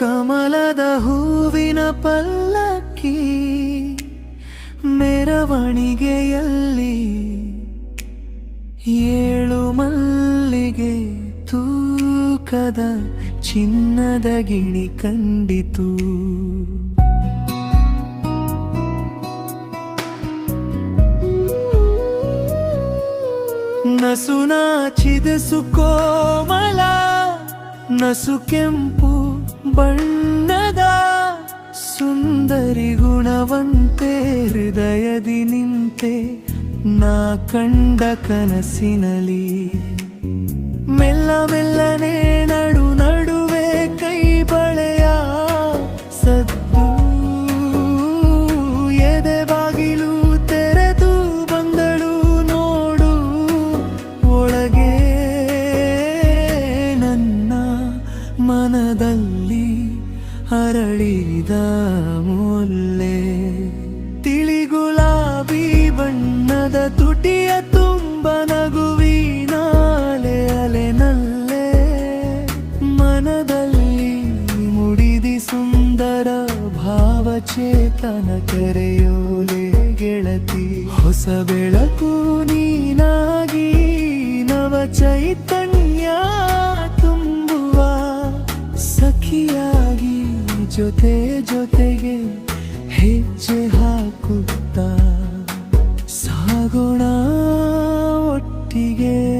ಚಂದದ ಹೂವಿನ ಪಲ್ಲಕ್ಕಿ ಮೆರವಣಿಗೆಯಲ್ಲಿ ಏಳು ಮಲ್ಲಿಗೆ ತೂಕದ ಚಿನ್ನದ ಗಿಣಿ ಕಂಡಿತು. ನಸು ನಾಚಿದ ಸುಕೋಮಲ, ನಸು ಕೆಂಪು ಬಣ್ಣದ ಸುಂದರಿ ಗುಣವಂತೆ ಹೃದಯದಿ ನಿಂತೆ ನಾ ಕಂಡ ಕನಸಿನಲಿ ಮೆಲ್ಲ ಮೆಲ್ಲನೆ ಅರಳಿದ ಮುಲ್ಲೆ. ತಿಳಿ ಗುಲಾಬಿ ಬಣ್ಣದ ತುಟಿಯ ತುಂಬ ನಗುವಿನಾಲೆ ಅಲೆನಲ್ಲೇ ಮನದಲ್ಲಿ ಮುಡಿದಿ ಸುಂದರ ಭಾವಚೇತನ ಕರೆಯೋಲೆ ಗೆಳತಿ. ಹೊಸ ಬೆಳಕು ನೀನಾಗಿ ನವ ಚೈತನ್ಯ ಜೊತೆ ಜೊತೆಗೆ ಹೆಜ್ಜೆ ಹಾಕುತ್ತಾ ಸಾಗೋಣ ಒಟ್ಟಿಗೆ.